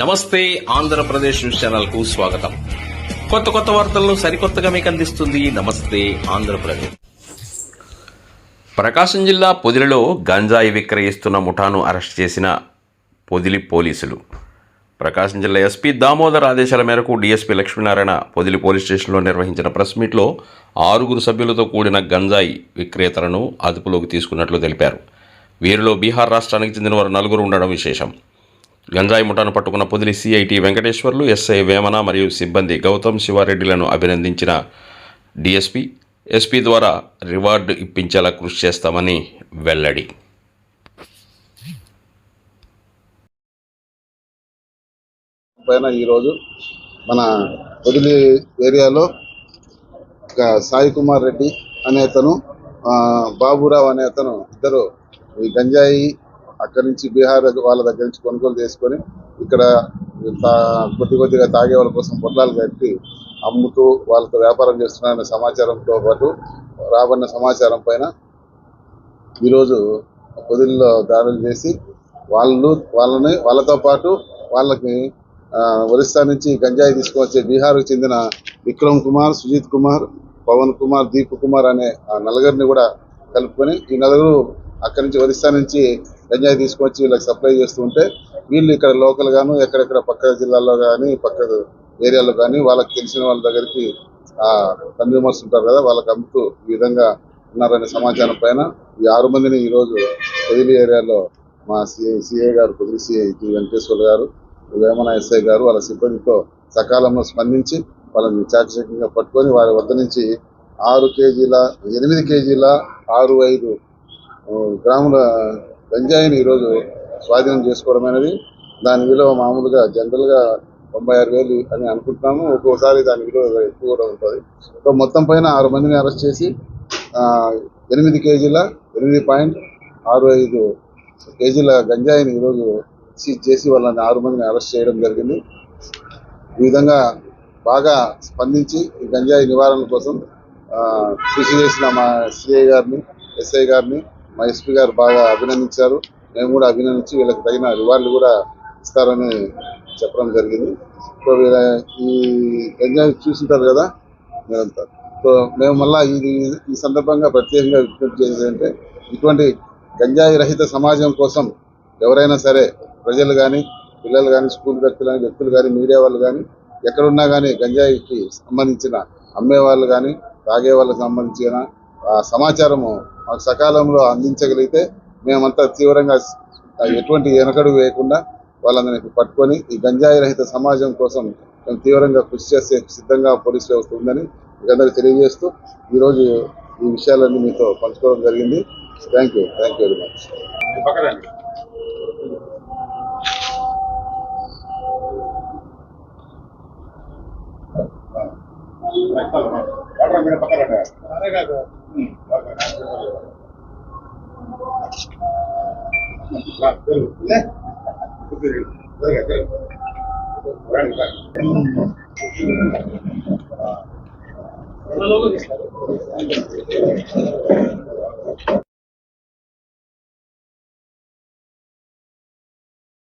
నమస్తే ఆంధ్రప్రదేశ్ న్యూస్ ఛానల్కు స్వాగతం. కొత్త కొత్త వార్తలను సరికొత్తగా మీకు అందిస్తుంది నమస్తే ఆంధ్రప్రదేశ్. ప్రకాశం జిల్లా పొదిలిలో గంజాయి విక్రయిస్తున్న ముఠాను అరెస్ట్ చేసిన పొదిలి పోలీసులు. ప్రకాశం జిల్లా ఎస్పీ దామోదర్ ఆదేశాల మేరకు డీఎస్పీ లక్ష్మీనారాయణ పొదిలి పోలీస్ స్టేషన్లో నిర్వహించిన ప్రెస్ మీట్లో ఆరుగురు సభ్యులతో కూడిన గంజాయి విక్రేతలను అదుపులోకి తీసుకున్నట్లు తెలిపారు. వీరిలో బీహార్ రాష్ట్రానికి చెందిన వారు నలుగురు ఉండడం విశేషం. గంజాయి ముఠాను పట్టుకున్న Podili C I T Venkateswarlu S I Vemana మరియు సిబ్బంది గౌతమ్ శివారెడ్డిలను అభినందించిన D S P S P ద్వారా రివార్డు ఇప్పించేలా కృషి చేస్తామని వెల్లడి. పైన ఈరోజు మన పొదిలి ఏరియాలో ఒక సాయి కుమార్ రెడ్డి అనే అతను బాబురావు అనే అతను ఇద్దరు ఈ గంజాయి అక్కడి నుంచి బీహార్ వాళ్ళ దగ్గర నుంచి కొనుగోలు చేసుకొని ఇక్కడ తా- కొద్ది కొద్దిగా తాగే వాళ్ళ కోసం పొట్లాలు కట్టి అమ్ముతూ వాళ్ళతో వ్యాపారం చేస్తున్నారనే సమాచారంతో పాటు రాబడిన సమాచారం పైన ఈరోజు పొదిల్లో దాడులు చేసి వాళ్ళు వాళ్ళని వాళ్ళతో పాటు వాళ్ళకి ఒరిస్సా నుంచి గంజాయి తీసుకొచ్చే బీహార్కు చెందిన విక్రమ్ కుమార్ సుజిత్ కుమార్ పవన్ కుమార్ దీప్ కుమార్ అనే ఆ నలుగురిని కూడా కలుపుకొని ఈ నలుగురు అక్కడి నుంచి ఒరిస్సా నుంచి గంజాయి తీసుకొచ్చి వీళ్ళకి సప్లై చేస్తూ ఉంటే వీళ్ళు ఇక్కడ లోకల్ గాను ఎక్కడెక్కడ పక్క జిల్లాల్లో కానీ పక్క ఏరియాలో కానీ వాళ్ళకి తెలిసిన వాళ్ళ దగ్గరికి ఆ కన్జ్యూమర్స్ ఉంటారు కదా వాళ్ళకి అమ్ముతూ ఈ విధంగా ఉన్నారనే సమాచారం పైన ఈ ఆరు మందిని ఈరోజు పొదిలి ఏరియాలో మా సిఐ సిఐ గారు పొదిలి సిఐ టి వెంకటేశ్వర గారు వేమన ఎస్ఐ గారు వాళ్ళ సిబ్బందితో సకాలంలో స్పందించి వాళ్ళని చాకచక్యంగా పట్టుకొని వారి వద్ద నుంచి ఆరు కేజీల ఎనిమిది కేజీల ఆరు ఐదు గ్రాముల గంజాయిని ఈరోజు స్వాధీనం చేసుకోవడం అనేది దాని విలువ మామూలుగా జనరల్గా తొంభై ఆరు వేలు అని అనుకుంటున్నాము. ఒక్కోసారి దాని విలువ ఎక్కువ కూడా ఉంటుంది. సో మొత్తం పైన ఆరు మందిని అరెస్ట్ చేసి ఎనిమిది కేజీల ఎనిమిది పాయింట్ ఆరు ఐదు కేజీల గంజాయిని ఈరోజు సీజ్ చేసి వాళ్ళని ఆరు మందిని అరెస్ట్ చేయడం జరిగింది. ఈ విధంగా బాగా స్పందించి ఈ గంజాయి నివారణ కోసం కృషి చేసిన మా సిఐ గారిని ఎస్ఐ గారిని మా ఎస్పీ గారు బాగా అభినందించారు. మేము కూడా అభినందించి వీళ్ళకి తగిన రివార్డులు కూడా ఇస్తారని చెప్పడం జరిగింది. సో వీళ్ళ ఈ ఎంజాయ్ చూసింటారు కదా మీరంతా. సో మేము మళ్ళీ ఇది ఈ సందర్భంగా ప్రత్యేకంగా విజ్ఞప్తి చేసేది అంటే ఇటువంటి గంజాయి రహిత సమాజం కోసం ఎవరైనా సరే ప్రజలు కానీ పిల్లలు కానీ స్కూల్ వ్యక్తులు కానీ వ్యక్తులు కానీ మీడియా వాళ్ళు కానీ ఎక్కడున్నా కానీ గంజాయికి సంబంధించిన అమ్మే వాళ్ళు కానీ తాగే వాళ్ళకి సంబంధించిన ఆ సమాచారము మాకు సకాలంలో అందించగలిగితే మేమంతా తీవ్రంగా ఎటువంటి వెనకడు వేయకుండా వాళ్ళని పట్టుకొని ఈ గంజాయి రహిత సమాజం కోసం మేము తీవ్రంగా కృషి చేసే సిద్ధంగా పోలీసు వ్యవస్థ ఉందని మీకందరికీ తెలియజేస్తూ ఈరోజు ఈ విషయాలన్నీ మీతో పంచుకోవడం జరిగింది. Thank you thank you very much పక్కన Gracias.